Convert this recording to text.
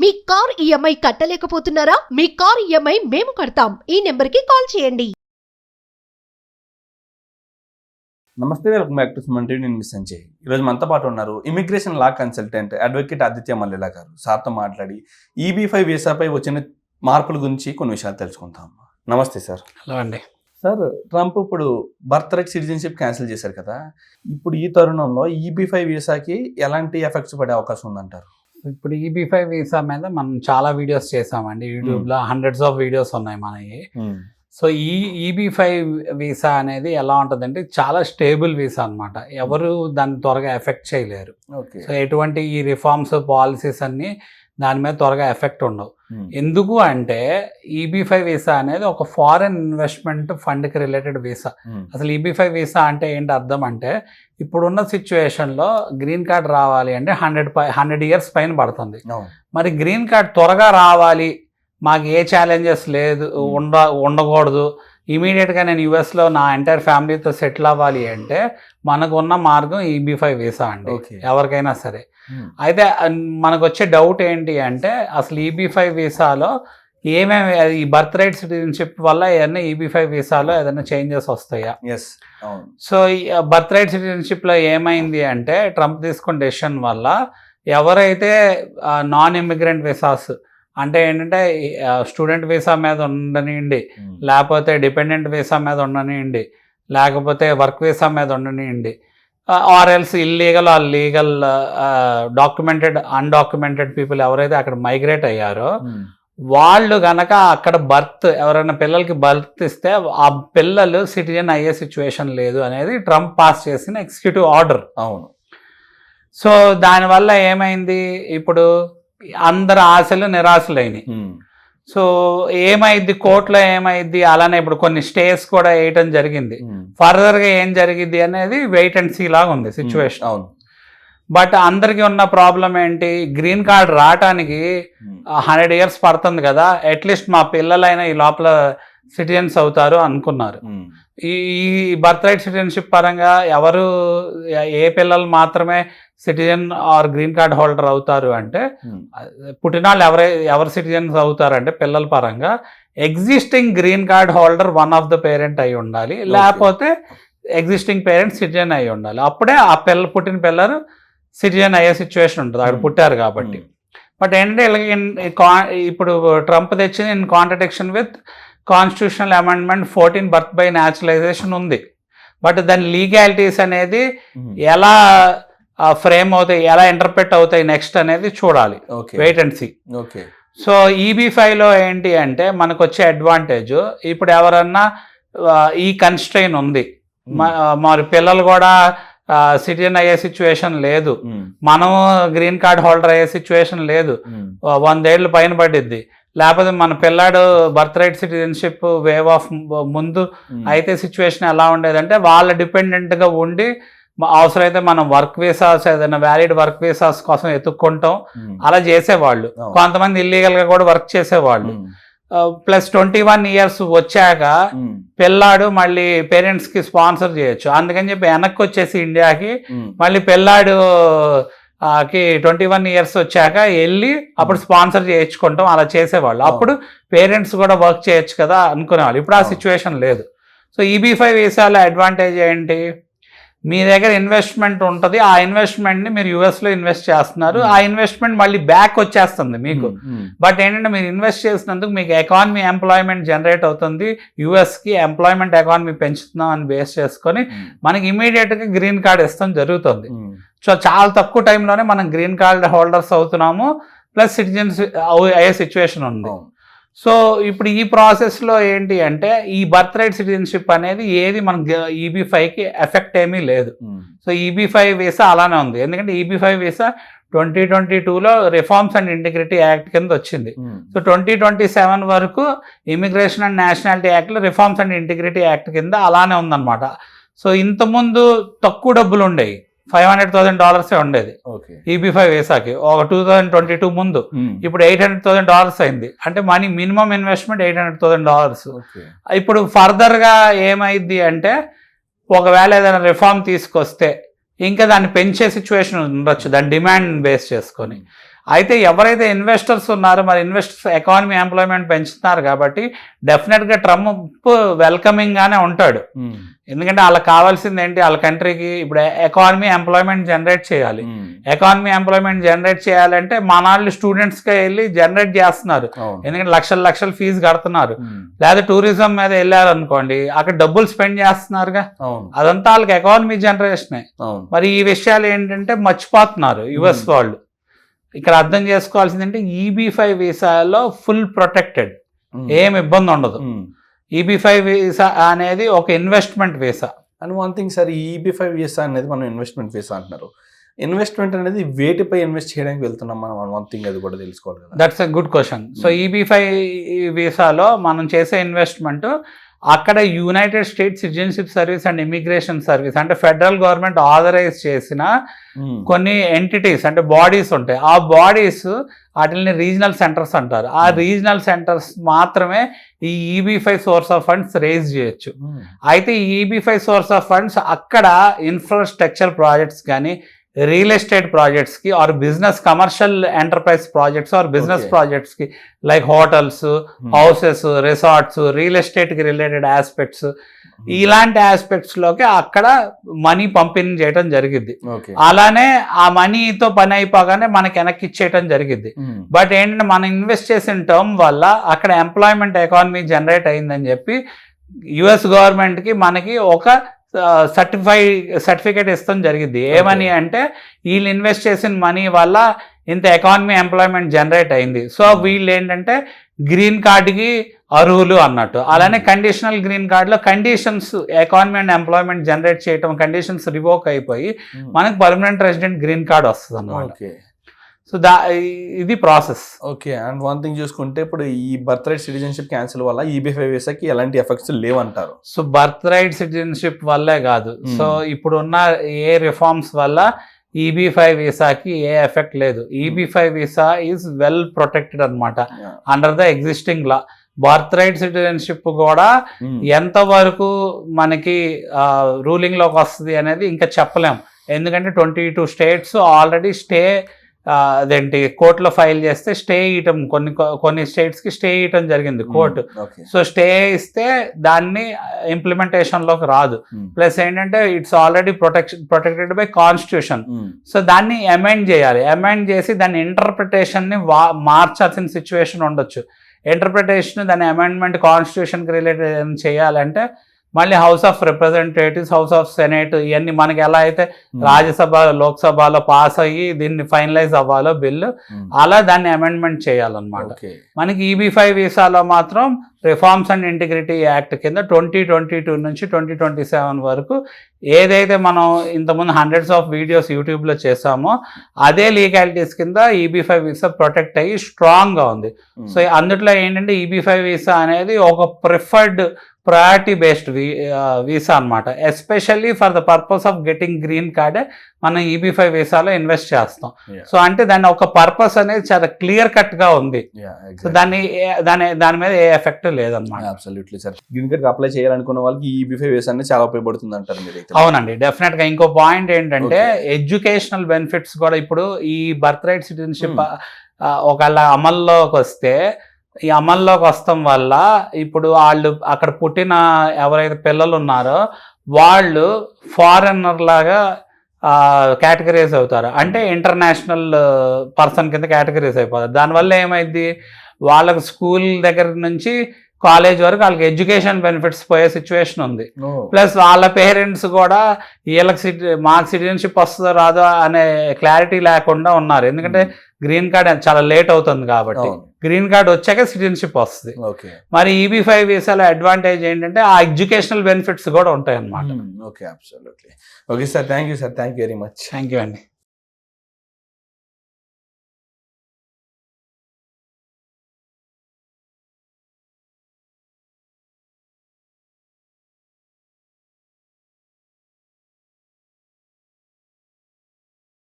మీ car EMI కట్టలేకపోతున్నారా? మీ car EMI మేము కడతాం. ఈ నెంబర్కి కాల్ చేయండి. నమస్తే welcome back to Suman TV. నేను సంజయ్. ఈరోజు మనతో పాటు ఉన్నారు immigration law consultant advocate Aditya Mallela గారు. సార్తో మాట్లాడి ఈబీ ఫైవ్ వీసాపై వచ్చిన మార్పుల గురించి కొన్ని విషయాలు తెలుసుకుంటాం నమస్తే సార్. హలో అండి. సార్ ట్రంప్ ఇప్పుడు బర్త్ రైట్ సిటిజన్షిప్ క్యాన్సిల్ చేశారు కదా. ఇప్పుడు ఈ తరుణంలో ఈబీ ఫైవ్ వీసాకి ఎలాంటి ఎఫెక్ట్స్ పడే అవకాశం ఉందంటారు? ఇప్పుడు ఈబీ ఫైవ్ వీసా మీద మనం చాలా వీడియోస్ చేసామండి. యూట్యూబ్లో హండ్రెడ్స్ ఆఫ్ వీడియోస్ ఉన్నాయి మనకి సో ఈ ఈబీ ఫైవ్ వీసా అనేది ఎలా ఉంటుందంటే చాలా స్టేబుల్ వీసా అన్నమాట. ఎవరు దాన్ని త్వరగా ఎఫెక్ట్ చేయలేరు. ఓకే. సో ఎటువంటి ఈ రిఫార్మ్స్ పాలసీస్ అన్ని దాని మీద త్వరగా ఎఫెక్ట్ ఉండవు. ఎందుకు అంటే ఈబీ ఫైవ్ వీసా అనేది ఒక ఫారెన్ ఇన్వెస్ట్మెంట్ ఫండ్కి రిలేటెడ్ వీసా అసలు ఈబీ ఫైవ్ వీసా అంటే ఏంటి అర్థం అంటే ఇప్పుడున్న సిచ్యువేషన్లో గ్రీన్ కార్డ్ రావాలి అంటే హండ్రెడ్ పై హండ్రెడ్ ఇయర్స్ పైన పడుతుంది. మరి గ్రీన్ కార్డ్ త్వరగా రావాలి మాకు ఏ ఛాలెంజెస్ లేదు ఉండ ఉండకూడదు. ఇమీడియట్గా నేను యుఎస్లో నా ఎంటైర్ ఫ్యామిలీతో సెటిల్ అవ్వాలి అంటే మనకు ఉన్న మార్గం ఈబీ ఫైవ్ వీసా అండి. ఎవరికైనా సరే. అయితే అన్- మనకు వచ్చే డౌట్ ఏంటి అంటే అసలు ఈబీ ఫైవ్ వీసాలో ఏమేమి ఈ బర్త్ రైట్ సిటిజన్షిప్ వల్ల ఏదైనా ఈబీ ఫైవ్ వీసాలో ఏదైనా చేంజెస్ వస్తాయా? ఎస్ సో బర్త్ రైట్ సిటిజన్షిప్లో ఏమైంది అంటే ట్రంప్ తీసుకున్న డెసిషన్ వల్ల ఎవరైతే నాన్ ఇమిగ్రెంట్ వీసాస్ అంటే ఏంటంటే స్టూడెంట్ వీసా మీద ఉండనివ్వండి లేకపోతే డిపెండెంట్ వీసా మీద ఉండనివ్వండి లేకపోతే వర్క్ వీసా మీద ఉండనివ్వండి or else illegal or legal documented undocumented people ఎవరైతే అక్కడ మైగ్రేట్ అయ్యారో వాళ్ళు గనక అక్కడ బర్త్ ఎవరైనా పిల్లలకి బర్త్ ఇస్తే ఆ పిల్లలు సిటిజన్ అయ్యే సిచ్యువేషన్ లేదు అనేది ట్రంప్ పాస్ చేసిన ఎగ్జిక్యూటివ్ ఆర్డర్ అవును. సో దానివల్ల ఏమైంది? ఇప్పుడు అందరి ఆశలు నిరాశలైనవి సో ఏమైంది? కోర్టులో ఏమైంది? అలానే ఇప్పుడు కొన్ని స్టేస్ కూడా వేయటం జరిగింది. ఫర్దర్గా ఏం జరిగింది అనేది వెయిట్ అండ్ సీ లాగా ఉంది సిచ్యువేషన్. అవును. బట్ అందరికీ ఉన్న ప్రాబ్లం ఏంటి? గ్రీన్ కార్డ్ రావటానికి హండ్రెడ్ ఇయర్స్ పడుతుంది కదా. అట్లీస్ట్ మా పిల్లలైనా ఈ లోపల సిటిజన్స్ అవుతారు అనుకున్నారు. ఈ ఈ బర్త్ రైట్ సిటిజన్షిప్ పరంగా ఎవరు ఏ పిల్లలు మాత్రమే citizen or green card holder అవుతారు అంటే పుట్టినాళ్ళు ఎవరై ఎవరు సిటిజన్స్ అవుతారంటే పిల్లల పరంగా existing green card holder one of the parent అయి ఉండాలి. లేకపోతే ఎగ్జిస్టింగ్ పేరెంట్ సిటిజన్ అయి ఉండాలి. అప్పుడే ఆ పిల్ల పుట్టిన పిల్లలు సిటిజన్ అయ్యే సిచ్యువేషన్ ఉంటుంది. అక్కడ Hmm. పుట్టారు కాబట్టి. బట్ ఏంటంటే ఈ కా- ఇప్పుడు ట్రంప్ తెచ్చిన in contradiction with constitutional amendment fourteen birth by naturalisation ఉంది. బట్ దాని లీగాలిటీస్ అనేది ఎలా ఫ్రేమ్ అవుతాయి ఎలా ఇంటర్ప్రెట్ అవుతాయి నెక్స్ట్ అనేది చూడాలి. Okay. Wait and see okay. So EB ఫైవ్లో ఏంటి అంటే మనకు వచ్చే అడ్వాంటేజ్ ఇప్పుడు ఎవరన్నా ఈ కన్స్ట్రైన్ ఉంది. మ- మరి పిల్లలు కూడా సిటిజన్ అయ్యే సిచ్యువేషన్ లేదు. మనం గ్రీన్ కార్డ్ హోల్డర్ అయ్యే సిచ్యువేషన్ లేదు. వందేళ్ళు పైన పడిద్ది. లేకపోతే మన పిల్లాడు birth right citizenship waive off ముందు అయితే సిచ్యువేషన్ ఎలా ఉండేదంటే వాళ్ళ డిపెండెంట్గా ఉండి అవసరమైతే మనం వర్క్ వీసాస్ ఏదైనా వ్యాలిడ్ వర్క్ వీసాస్ కోసం ఎత్తుక్కుంటాం. అలా చేసేవాళ్ళు. కొంతమంది ఇల్లీగల్గా కూడా వర్క్ చేసేవాళ్ళు. ప్లస్ ట్వంటీ వన్ ఇయర్స్ వచ్చాక పిల్లాడు మళ్ళీ పేరెంట్స్కి స్పాన్సర్ చేయొచ్చు. అందుకని చెప్పి వెనక్కి వచ్చేసి ఇండియాకి మళ్ళీ పిల్లాడు కి ట్వంటీ వన్ ఇయర్స్ వచ్చాక వెళ్ళి అప్పుడు స్పాన్సర్ చేయించుకుంటాం అలా చేసేవాళ్ళు. అప్పుడు పేరెంట్స్ కూడా వర్క్ చేయొచ్చు కదా అనుకునేవాళ్ళు. ఇప్పుడు ఆ అవును. సిచ్యువేషన్ లేదు. సో ఈబీ ఫైవ్ వీసాలో అడ్వాంటేజ్ ఏంటి? మీ దగ్గర ఇన్వెస్ట్మెంట్ ఉంటుంది. ఆ ఇన్వెస్ట్మెంట్ని మీరు యుఎస్లో ఇన్వెస్ట్ చేస్తున్నారు. Hmm. ఆ ఇన్వెస్ట్మెంట్ మళ్ళీ బ్యాక్ వచ్చేస్తుంది మీకు. బట్ ఏంటంటే మీరు ఇన్వెస్ట్ చేసినందుకు మీకు ఎకానమీ ఎంప్లాయ్మెంట్ జనరేట్ అవుతుంది. యూఎస్కి ఎంప్లాయ్మెంట్ ఎకానమీ పెంచుతున్నాం అని బేస్ చేసుకొని మనకి ఇమీడియట్గా గ్రీన్ కార్డ్ ఇస్తాం జరుగుతుంది. సో చాలా తక్కువ టైంలోనే మనం గ్రీన్ కార్డ్ హోల్డర్స్ అవుతున్నాము ప్లస్ సిటిజన్స్ అయ్యే సిచ్యువేషన్ ఉంది. సో ఇప్పుడు ఈ ప్రాసెస్లో ఏంటి అంటే ఈ బర్త్ రైట్ సిటిజన్షిప్ అనేది ఏది మన ఈబీ ఫైవ్కి ఎఫెక్ట్ ఏమీ లేదు. సో ఈబీ ఫైవ్ వీసా అలానే ఉంది. ఎందుకంటే EB five visa twenty twenty టూలో రిఫార్మ్స్ అండ్ ఇంటిగ్రిటీ యాక్ట్ కింద వచ్చింది. సో ట్వంటీ ట్వంటీ సెవెన్ వరకు ఇమిగ్రేషన్ అండ్ నేషనాలిటీ యాక్ట్లో రిఫార్మ్స్ అండ్ ఇంటిగ్రిటీ యాక్ట్ కింద అలానే ఉందన్నమాట. సో ఇంతకుముందు తక్కువ డబ్బులు ఉండేవి ఫైవ్ హండ్రెడ్ థౌసండ్ డాలర్సే ఉండేది. ఓకే. ఈబీ ఫైవ్ వీసాకి. ఒక టూ థౌజండ్ ట్వంటీ టూ ముందు. ఇప్పుడు ఎయిట్ హండ్రెడ్ థౌసండ్ డాలర్స్ అయింది. అంటే money minimum investment eight hundred thousand dollars. ఇప్పుడు ఫర్దర్గా ఏమైంది అంటే ఒకవేళ ఏదైనా రిఫార్మ్ తీసుకొస్తే ఇంకా దాన్ని పెంచే సిచ్యువేషన్ ఉండొచ్చు దాని డిమాండ్ బేస్ చేసుకొని. అయితే ఎవరైతే ఇన్వెస్టర్స్ ఉన్నారో మరి ఇన్వెస్టర్స్ ఎకానమీ ఎంప్లాయ్మెంట్ పెంచుతున్నారు కాబట్టి డెఫినెట్గా ట్రంప్ వెల్కమింగ్ గానే ఉంటాడు ఎందుకంటే వాళ్ళకి కావాల్సింది ఏంటి? వాళ్ళ కంట్రీకి ఇప్పుడు ఎకానమీ ఎంప్లాయ్మెంట్ జనరేట్ చేయాలి. ఎకానమీ ఎంప్లాయ్మెంట్ జనరేట్ చేయాలంటే మన వాళ్ళు స్టూడెంట్స్గా వెళ్ళి జనరేట్ చేస్తున్నారు. ఎందుకంటే లక్షల లక్షల ఫీజు కడుతున్నారు. లేదా టూరిజం మీద వెళ్ళారనుకోండి అక్కడ డబ్బులు స్పెండ్ చేస్తున్నారుగా. అదంతా వాళ్ళకి ఎకానమీ జనరేషనే మరి ఈ విషయాలు ఏంటంటే మర్చిపోతున్నారు యుఎస్. వాళ్ళు. ఇక్కడ అర్థం చేసుకోవాల్సింది అంటే ఈబీ ఫైవ్ వీసాలో ఫుల్ ప్రొటెక్టెడ్ ఏం ఇబ్బంది ఉండదు. ఈబీ ఫైవ్ వీసా అనేది ఒక investment visa and one thing sir ఈ ఈబీ ఫైవ్ వీసా అనేది మనం ఇన్వెస్ట్మెంట్ వీసా అంటున్నారు. ఇన్వెస్ట్మెంట్ అనేది వేటిపై ఇన్వెస్ట్ చేయడానికి వెళ్తున్నాం మనం వన్ థింగ్ అది కూడా తెలుసుకోవాలి that's a good question so. EB five వీసాలో మనం చేసే ఇన్వెస్ట్మెంట్ అక్కడ United States citizenship service and immigration service అంటే ఫెడరల్ గవర్నమెంట్ ఆథరైజ్ చేసిన ఉమ్, కొన్ని ఎంటిటీస్ అంటే బాడీస్ ఉంటాయి. ఆ బాడీస్ వాటిని రీజనల్ సెంటర్స్ అంటారు. ఆ Hmm. రీజనల్ సెంటర్స్ మాత్రమే ఈ EB five source of funds raise చేయొచ్చు. ఉమ్, అయితే ఈ EB five source of funds అక్కడ ఇన్ఫ్రాస్ట్రక్చర్ ప్రాజెక్ట్స్ కానీ real estate ప్రాజెక్ట్స్కి or business commercial enterprise projects or business. ప్రాజెక్ట్స్కి like hotels um, houses resorts real ఎస్టేట్కి related aspects. ఇలాంటి ఆస్పెక్ట్స్లోకి అక్కడ money పంపిణీ చేయడం జరిగింది అలానే ఆ మనీతో పని అయిపోగానే మనకి వెనక్కి ఇచ్చేయటం జరిగింది ఉమ్, బట్ ఏంటంటే మనం ఇన్వెస్ట్ చేసిన టర్మ్ వల్ల అక్కడ ఎంప్లాయ్మెంట్ ఎకానమీ జనరేట్ అయిందని చెప్పి యుఎస్ గవర్నమెంట్కి మనకి ఒక సర్టిఫై సర్టిఫికేట్ ఇస్తాం జరిగింది. ఏమని అంటే వీళ్ళు ఇన్వెస్ట్ చేసిన మనీ వల్ల ఇంత ఎకానమీ ఎంప్లాయ్మెంట్ జనరేట్ అయింది. So Hmm. వీళ్ళు ఏంటంటే గ్రీన్ కార్డ్కి అర్హులు అన్నట్టు. అలానే Hmm. కండిషనల్ గ్రీన్ కార్డులో conditions economy and employment generate చేయటం కండిషన్స్ రివోక్ అయిపోయి ఉమ్, మనకి పర్మనెంట్ రెసిడెంట్ గ్రీన్ కార్డ్ వస్తుంది అన్నమాట ఓకే సో దా ఇది process okay and one thing చూసుకుంటే ఇప్పుడు ఈ బర్త్ రైట్ సిటిజన్షిప్ క్యాన్సిల్ వల్ల ఈబీ ఫైవ్ వీసాకి ఎలాంటి ఎఫెక్ట్స్ లేవంటారు. సో బర్త్ రైట్ సిటిజన్షిప్ వల్లే కాదు. Hmm. సో ఇప్పుడు ఉన్న ఏ రిఫార్మ్స్ వల్ల ఈబీ ఫైవ్ వీసాకి ఏ ఎఫెక్ట్ లేదు. EB five visa is well protected అనమాట under the existing law birth right citizenship కూడా ఉమ్, ఎంతవరకు మనకి రూలింగ్లోకి వస్తుంది అనేది ఇంకా చెప్పలేం. ఎందుకంటే twenty two states already stay అదేంటి కోర్టులో ఫైల్ చేస్తే స్టే ఇయటం కొన్ని కొన్ని స్టేట్స్కి స్టే ఇయటం జరిగింది కోర్టు. ఓకే సో స్టే ఇస్తే దాన్ని ఇంప్లిమెంటేషన్లోకి రాదు. ప్లస్ ఏంటంటే it's already protection protected by constitution so దాన్ని అమెండ్ చేయాలి. అమెండ్ చేసి దాని ఇంటర్ప్రిటేషన్ని వా మార్చాల్సిన సిచ్యువేషన్ ఉండొచ్చు. ఇంటర్ప్రిటేషన్ దాని అమెండ్మెంట్ కాన్స్టిట్యూషన్కి రిలేటెడ్ చేయాలంటే మళ్ళీ house of representatives house of senate ఇవన్నీ మనకి ఎలా అయితే ఉమ్, రాజ్యసభ లోక్సభలో పాస్ అయ్యి దీన్ని ఫైనలైజ్ అవ్వాలో బిల్లు ఉమ్, అలా దాన్ని అమెండ్మెంట్ చేయాలన్నమాట. మనకి ఈబీ ఫైవ్ వీసాలో మాత్రం రిఫార్మ్స్ అండ్ ఇంటిగ్రిటీ యాక్ట్ కింద ట్వంటీ ట్వంటీ టూ నుంచి ట్వంటీ ట్వంటీ సెవెన్ వరకు ఏదైతే మనం ఇంతకుముందు హండ్రెడ్స్ ఆఫ్ వీడియోస్ యూట్యూబ్లో చేసామో అదే లీగాలిటీస్ కింద ఈబీ ఫైవ్ వీసా ప్రొటెక్ట్ అయ్యి స్ట్రాంగ్గా ఉంది. ఉమ్, సో అందుట్లో ఏంటంటే ఈబీ ఫైవ్ వీసా అనేది ఒక ప్రిఫర్డ్ ప్రయారిటీ బేస్డ్ వీసా అనమాట especially for the purpose of getting green card మనం ఈబీ ఫైవ్ వీసాలో ఇన్వెస్ట్ చేస్తాం. సో అంటే దాని ఒక పర్పస్ అనేది చాలా క్లియర్ కట్గా ఉంది yeah, సో. దాన్ని దాని దాని మీద ఏ ఎఫెక్ట్ లేదనమాట absolutely sir green card apply చేయాలనుకున్న వాళ్ళకి ఈబీ ఫైవ్ వీసా అనేది చాలా ఉపయోగపడుతుంది అంటారు మీరు అవునండి డెఫినెట్గా ఇంకో పాయింట్ ఏంటంటే. ఎడ్యుకేషనల్ బెనిఫిట్స్ కూడా ఇప్పుడు ఈ బర్త్ రైట్ సిటిజన్షిప్. ఒకవేళ అమల్లోకి వస్తే ఈ అమల్లోకి వస్తాం వల్ల ఇప్పుడు వాళ్ళు అక్కడ పుట్టిన ఎవరైతే పిల్లలు ఉన్నారో వాళ్ళు ఫారెనర్ లాగా కేటగరైజ్ అవుతారు. అంటే ఇంటర్నేషనల్ పర్సన్ కింద కేటగరైజ్ అయిపోతారు. దానివల్ల ఏమైంది వాళ్ళకు స్కూల్ దగ్గర నుంచి కాలేజ్ వరకు వాళ్ళకి ఎడ్యుకేషన్ బెనిఫిట్స్ పోయే సిచ్యువేషన్ ఉంది. ప్లస్ వాళ్ళ పేరెంట్స్ కూడా వీళ్ళకి సిటి మాకు సిటిజన్షిప్ వస్తుందో రాదో అనే క్లారిటీ లేకుండా ఉన్నారు. ఎందుకంటే గ్రీన్ కార్డ్ చాలా లేట్ అవుతుంది కాబట్టి. గ్రీన్ కార్డ్ వచ్చాక సిటిజన్షిప్ వస్తుంది. ఓకే. మరి E ఈబీ ఫైవ్ వీసాలో అడ్వాంటేజ్ ఏంటంటే ఆ ఎడ్యుకేషనల్ బెనిఫిట్స్ కూడా ఉంటాయి అన్నమాట okay absolutely. Okay sir thank you sir thank you very much. Thank you అండి.